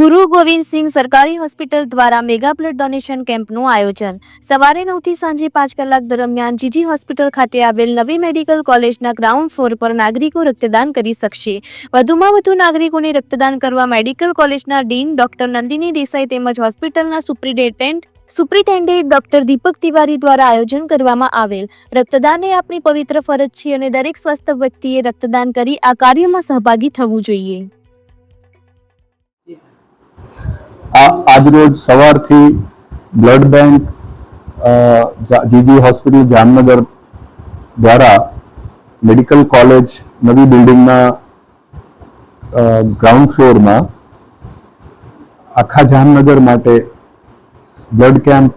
ગુરુ ગોવિંદસિંહ સરકારી હોસ્પિટલ દ્વારા મેગા બ્લડ ડોનેશન કેમ્પનું આયોજન. સવારે નવથી સાંજે પાંચ કલાક દરમિયાન જીજી હોસ્પિટલ ખાતે આવેલ નવી મેડિકલ કોલેજના ગ્રાઉન્ડ ફ્લોર પર નાગરિકો રક્તદાન કરી શકશે. વધુમાં વધુ નાગરિકોને રક્તદાન કરવા મેડિકલ કોલેજના ડીન ડોક્ટર નંદિની દેસાઈ તેમજ હોસ્પિટલના superintendent superintendent doctor Deepak Tiwari દ્વારા આયોજન કરવામાં આવેલ. રક્તદાન એ આપણી પવિત્ર ફરજ છે અને દરેક સ્વસ્થ વ્યક્તિએ રક્તદાન કરી આ કાર્યમાં સહભાગી થવું જોઈએ. આજરોજ સવારથી blood bank GG hospital Jamnagar દ્વારા મેડિકલ કોલેજ નવી બિલ્ડિંગના ગ્રાઉન્ડ ફ્લોરમાં આખા જામનગર માટે બ્લડ કેમ્પ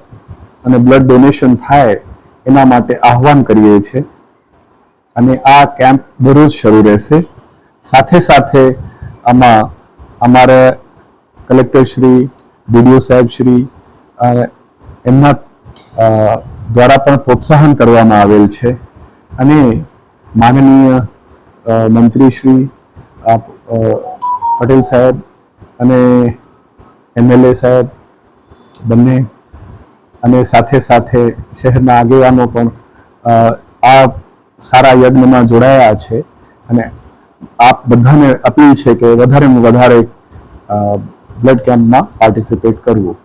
અને બ્લડ ડોનેશન થાય એના માટે આહવાન કરીએ છીએ. અને આ કેમ્પ દરરોજ શરૂ રહેશે. સાથે સાથે આમાં અમારે કલેક્ટર શ્રી ડીડીઓ સાહેબ શ્રી અ, એમના દ્વારા પણ પ્રોત્સાહન કરવામાં આવેલ છે. અને માનનીય મંત્રી શ્રી પટેલ સાહેબ અને એમએલએ સાહેબ બંને અને સાથે સાથે શહેરના આગેવાનો પણ આ સારા યજ્ઞમાં જોડાયા છે. અને આપ બધાને અપીલ છે કે વધારેમાં વધારે બ્લડ કેમ્પમાં પાર્ટિસિપેટ કરવું.